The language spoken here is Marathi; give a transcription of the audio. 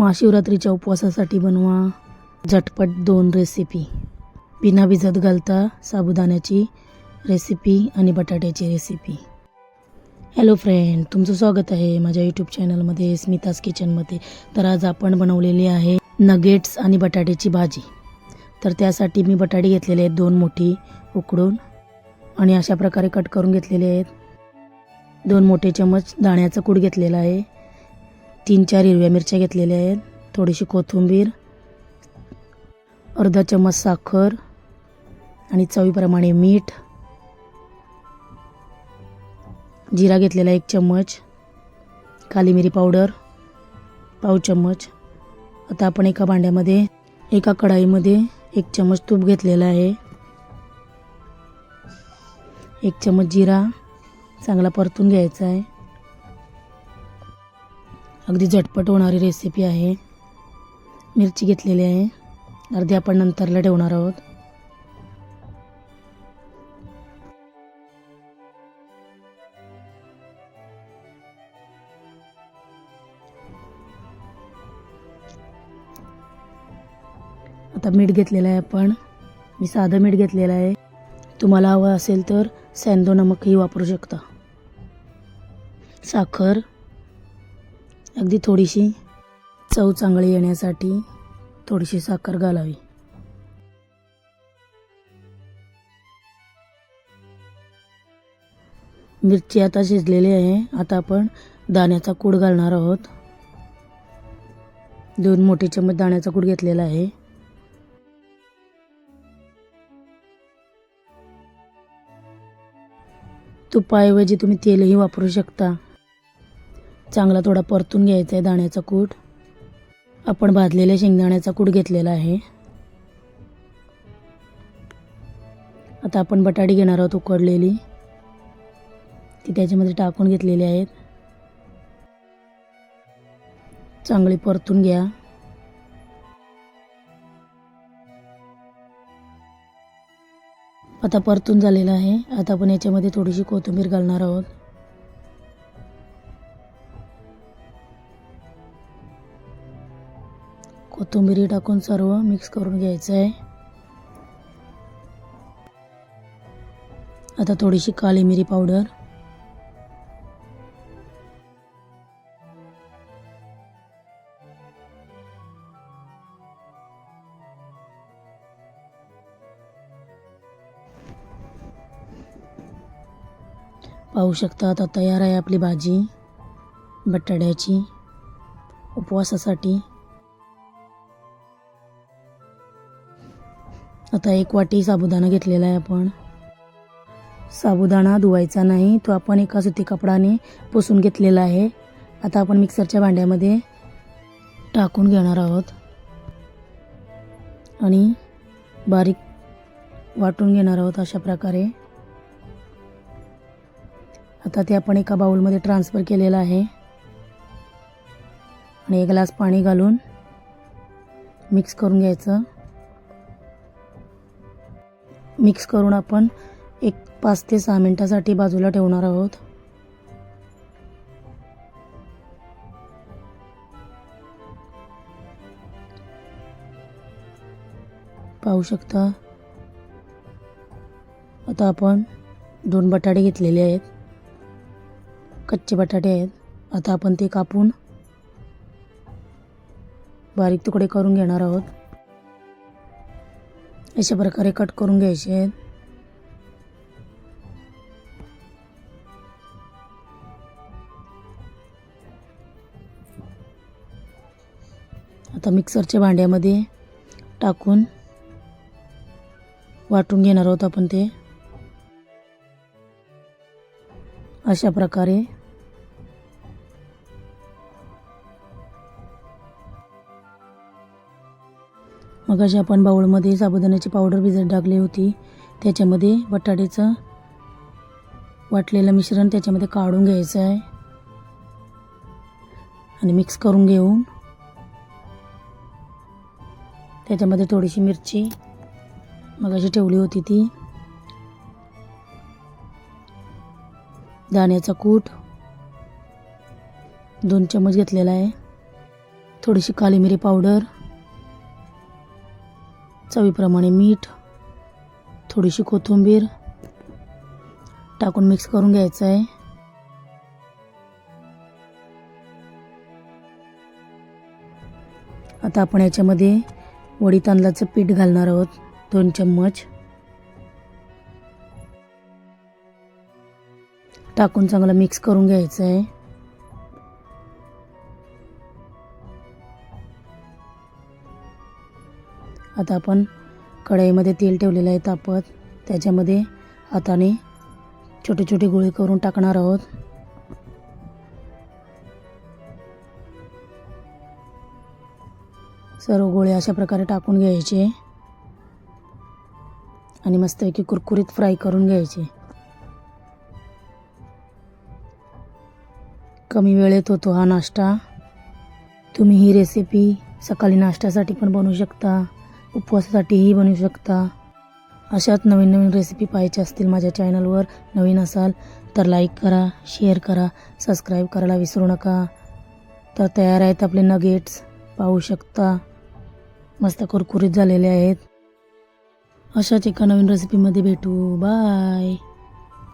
महाशिवरात्रीच्या उपवासासाठी बनवा. झटपट दोन रेसिपी बिना भिजत घालता साबुदाण्याची रेसिपी आणि बटाट्याची रेसिपी हॅलो फ्रेंड तुमचं स्वागत आहे माझ्या यूट्यूब चॅनलमध्ये स्मिताज किचनमध्ये तर आज आपण बनवलेली आहे नगेट्स आणि बटाट्याची भाजी. तर त्यासाठी मी बटाटे घेतलेले आहेत दोन मोठी उकडून आणि अशा प्रकारे कट करून घेतलेले आहेत. दोन मोठे चमच दाण्याचं कूड घेतलेला आहे. तीन चार हिरव्या मिरच्या घेतलेल्या आहेत. थोडीशी कोथिंबीर अर्धा चम्मच साखर आणि चवीप्रमाणे मीठ. जिरा घेतलेला एक चम्मच. काली मिरी पावडर पाव चम्मच. आता आपण एका भांड्यामध्ये एका कढाईमध्ये एक चम्मच तूप घेतलेलं आहे. एक चम्मच जिरा चांगला परतून घ्यायचा आहे. अगदी झटपट होणारी रेसिपी आहे. मिरची घेतलेली आहे. अर्धी आपण नंतरला ठेवणार आहोत. आता मीठ घेतलेलं आहे आपण. मी साधं मीठ घेतलेलं आहे. तुम्हाला हवं असेल तर सॅन्दो नमकही वापरू शकता. साखर अगदी थोडीशी चव चांगली येण्यासाठी थोडीशी साखर घालावी. मिरची आता शिजलेली आहे. आता आपण दाण्याचा कूड घालणार आहोत. दोन मोठे चम्मच दाण्याचा कूड घेतलेला आहे. तुपाऐवजी तुम्ही तेलही वापरू शकता. चांगला थोडा परतून घ्यायचा आहे दाण्याचा कूट. आपण भाजलेल्या शेंगदाण्याचा कूट घेतलेला आहे. आता आपण बटाटी घेणार आहोत उकडलेली. ती त्याच्यामध्ये टाकून घेतलेली आहेत. चांगली परतून घ्या. आता परतून झालेलं आहे. आता आपण याच्यामध्ये थोडीशी कोथिंबीर घालणार आहोत. कोथिंबिरी टाकून सर्व मिक्स करून घ्यायचं आहे. आता थोडीशी काळी मिरी पावडर. पाहू शकता आता तयार आहे आपली भाजी. बटाट्याची. उपवासासाठी. आता एक वाटी साबुदाणा घेतलेला आहे आपण. साबुदाणा धुवायचा नाही तो आपण एका सुती कपडाने पुसून घेतलेला आहे. आता आपण मिक्सरच्या भांड्यामध्ये टाकून घेणार आहोत. आणि बारीक वाटून घेणार आहोत अशा प्रकारे. आता ते आपण एका बाउलमध्ये ट्रान्सफर केलेलं आहे. आणि एक ग्लास पाणी घालून मिक्स करून घ्यायचं. मिक्स करून आपण एक पाच ते सहा मिनटासाठी बाजूला ठेवणार आहोत. पाहू शकता. आता आपण दोन बटाटे घेतलेले आहेत. कच्चे बटाटे आहेत. आता आपण ते कापून बारीक तुकडे करून घेणार आहोत. अशा प्रकारे कट करून घ्यायचे आहेत. आता मिक्सरच्या भांड्यामध्ये टाकून वाटून घेणार आहोत आपण ते. अशा प्रकारे मग अशी आपण बाऊलमध्ये साबुदाण्याची पावडर भिजत टाकली होती. त्याच्यामध्ये बटाट्याचं वाटलेलं मिश्रण त्याच्यामध्ये काढून घ्यायचं आहे. आणि मिक्स करून घेऊन त्याच्यामध्ये थोडीशी मिरची मग अशी ठेवली होती ती. दाण्याचा कूट दोन चम्मच घेतलेला आहे. थोडीशी काली मिरी पावडर चवीप्रमाणे मीठ थोडीशी कोथिंबीर टाकून मिक्स करून घ्यायचं आहे आता आपण याच्यामध्ये वडी तांदळाचं पीठ घालणार आहोत दोन चम्मच. टाकून चांगलं मिक्स करून घ्यायचं आहे आता आपण कढईमध्ये तेल ठेवलेलं आहे तापत. त्याच्यामध्ये हाताने छोटे छोटे गोळे करून टाकणार आहोत. सर्व गोळे अशा प्रकारे टाकून घ्यायचे. आणि मस्तपैकी कुरकुरीत फ्राय करून घ्यायचे. कमी वेळेत होतो हा नाश्ता. तुम्ही ही रेसिपी सकाळी नाश्त्यासाठी पण बनवू शकता. उपवासासाठीही बनवू शकता. अशाच नवीन नवीन रेसिपी पाहायच्या असतील माझ्या चॅनलवर नवीन असाल तर लाईक करा शेअर करा सबस्क्राईब करायला विसरू नका. तर तयार आहेत आपले नगेट्स पाहू शकता. मस्त कुरकुरीत झालेले आहेत. अशाच एका नवीन रेसिपीमध्ये भेटू. बाय